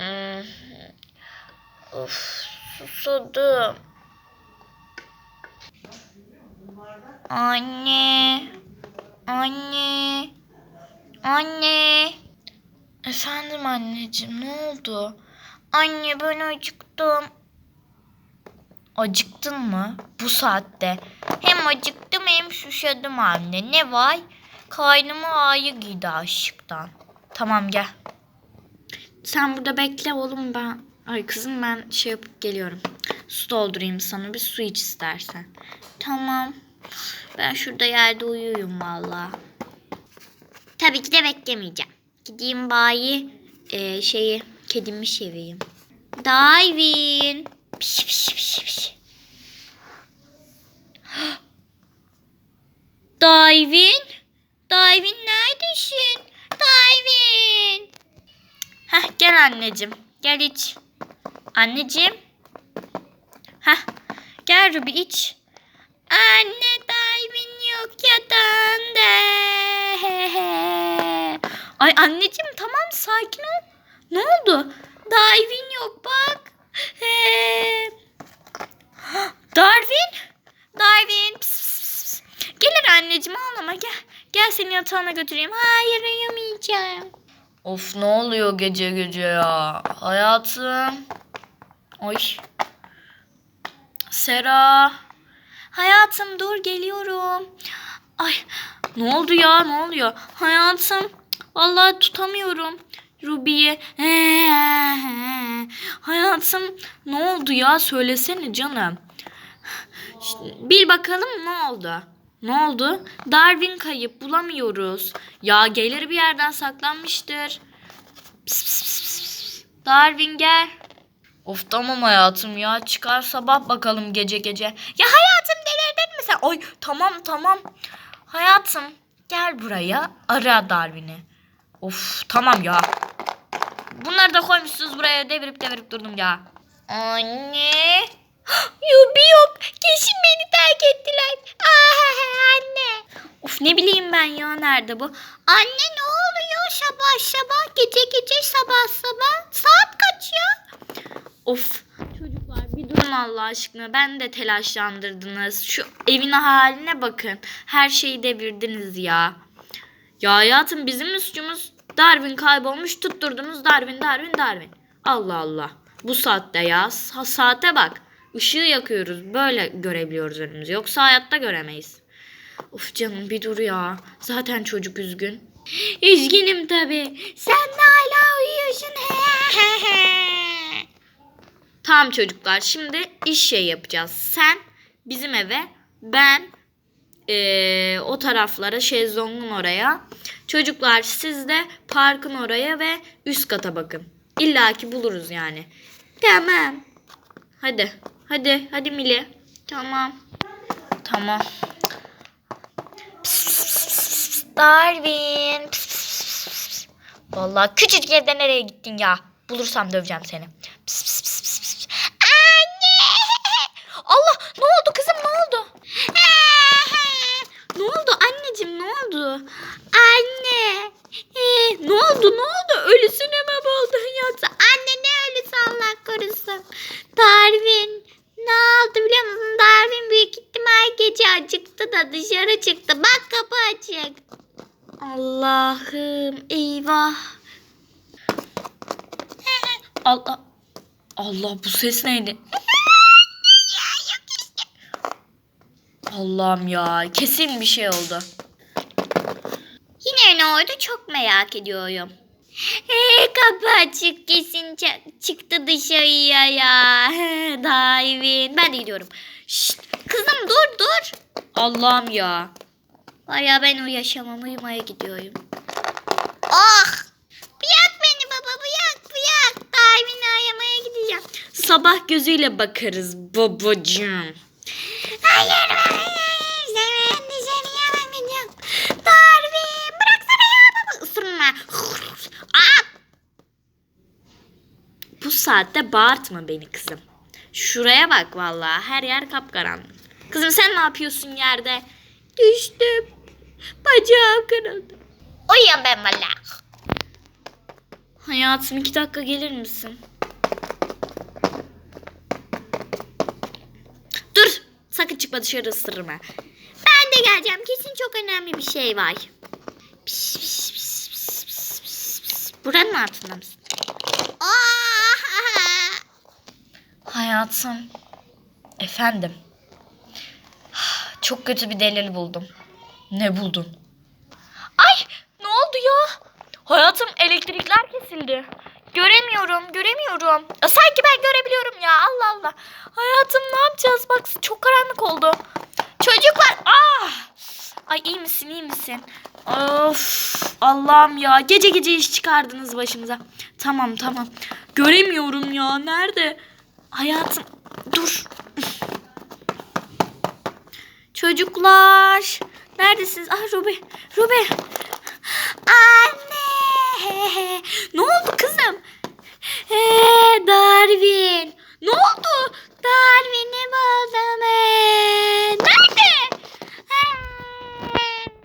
Hmm. Of susadım. Anne. Anne. Anne. Efendim anneciğim ne oldu? Anne ben acıktım. Acıktın mı? Bu saatte. Hem acıktım hem susadım anne. Ne var? Kaynımı ayı giydi aşıktan. Tamam gel. Sen burada bekle oğlum ben. Ay kızım ben şey yapıp geliyorum. Su doldurayım sana bir su iç istersen. Tamam. Ben şurada yerde uyuyayım valla. Tabii ki de beklemeyeceğim. Gideyim bayi e, şeyi kedimi seveyim. Divin. Piş piş piş piş. Divin. Divin neredesin? Divin. Gel anneciğim. Gel iç. Anneciğim. Heh gel Ruby iç. Anne Divin yok yatağında. Ay anneciğim tamam sakin ol. Ne oldu? Divin yok bak. He. Darwin. Darwin. Pıs, pıs, pıs. Gelir anneciğim ağlama gel. Gel seni yatağına götüreyim. Hayır uyumayacağım. Of ne oluyor gece gece ya? Hayatım. Oy. Sera. Hayatım dur geliyorum. Ay ne oldu ya ne oluyor? Hayatım. Vallahi tutamıyorum. Ruby'ye. Hayatım ne oldu ya söylesene canım. Bil bakalım ne oldu? Ne oldu? Darwin kayıp bulamıyoruz. Ya gelir bir yerden saklanmıştır. Pıs pıs pıs pıs. Darwin gel. Of tamam hayatım ya çıkar sabah bakalım gece gece. Ya hayatım delirdin mi sen? Oy tamam tamam. Hayatım gel buraya ara Darwin'i. Of tamam ya. Bunları da koymuşsunuz buraya devirip devirip durdum ya. Anne. Yubi yok. Kesin beni terk ettiler. Ah, anne. Of ne bileyim ben ya nerede bu? Anne ne oluyor sabah sabah gece gece sabah sabah saat kaç ya? Of çocuklar bir durun Allah aşkına ben de telaşlandırdınız. Şu evin haline bakın. Her şeyi devirdiniz ya. Ya hayatım bizim suçumuz? Darwin kaybolmuş tutturdunuz Darwin Darwin Darwin. Allah Allah. Bu saatte ya. Sa- saate bak. Işığı yakıyoruz. Böyle görebiliyoruz önümüzü. Yoksa hayatta göremeyiz. Of canım bir dur ya. Zaten çocuk üzgün. Üzgünüm tabii. Sen de hala uyuyorsun. tamam çocuklar şimdi iş şey yapacağız. Sen bizim eve ben eee, o taraflara şezlongun oraya. Çocuklar siz de parkın oraya ve üst kata bakın. İlla ki buluruz yani. Tamam. Hadi. Hadi. Hadi Mili. Tamam. Tamam. Pıs, pıs, pıs, pıs, pıs. Darwin. Pıs, pıs, pıs, pıs. Vallahi küçücük evde nereye gittin ya? Bulursam döveceğim seni. Pıs, pıs, pıs, pıs, pıs. Anne! Allah ne oldu kızım ne oldu? ne oldu anneciğim ne oldu? Anne. Ee, ne oldu ne oldu? Ölüsüne mi buldun yoksa? Anne ne ölüsü Allah korusun. Darwin ne oldu biliyor musun? Darwin büyük ihtimal gece acıktı da dışarı çıktı. Bak kapı açık. Allah'ım eyvah. Allah Allah bu ses neydi? Allah'ım ya kesin bir şey oldu. Yine ne oldu çok merak ediyorum. Ee, kapı açık kesin çıktı dışarıya ya. Divin. Ben de gidiyorum. Şşt, kızım dur dur. Allah'ım ya. Var ya ben yaşamam uyumaya gidiyorum. Ah! Bıyak beni baba bıyak bıyak. Divin'i ayamaya gideceğim. Sabah gözüyle bakarız babacığım. Hayır. Ben dışarıya bakacağım. Darwin bıraksana ya baba. Isırma. Aa! Bu saatte bağırtma beni kızım. Şuraya bak vallahi her yer kapkaranlık. Kızım sen ne yapıyorsun yerde? Düştüm. Bacağım kırıldı. Uyuyorum ben vallahi. Hayatım iki dakika gelir misin? Dur. Sakın çıkma dışarı ısırma. Ben de geleceğim. Kesin çok önemli bir şey var. Pis, pis, pis, pis, pis, pis, pis. Buranın altında mısın? Hayatım. Efendim. Çok kötü bir delil buldum. Ne buldun? Ay ne oldu ya? Hayatım elektrikler kesildi. Göremiyorum, göremiyorum. Aa, sanki ben görebiliyorum ya. Allah Allah. Hayatım ne yapacağız? Bak çok karanlık oldu. Çocuklar. Ah! Ay iyi misin, iyi misin? Of Allah'ım ya. Gece gece iş çıkardınız başımıza. Tamam tamam. Göremiyorum ya. Nerede? Hayatım dur. Çocuklar. Neredesiniz? Ah Ruby. Ruby. Anne. Ne oldu kızım? Ee, Darwin. Ne oldu? Darwin'i buldum. Ee.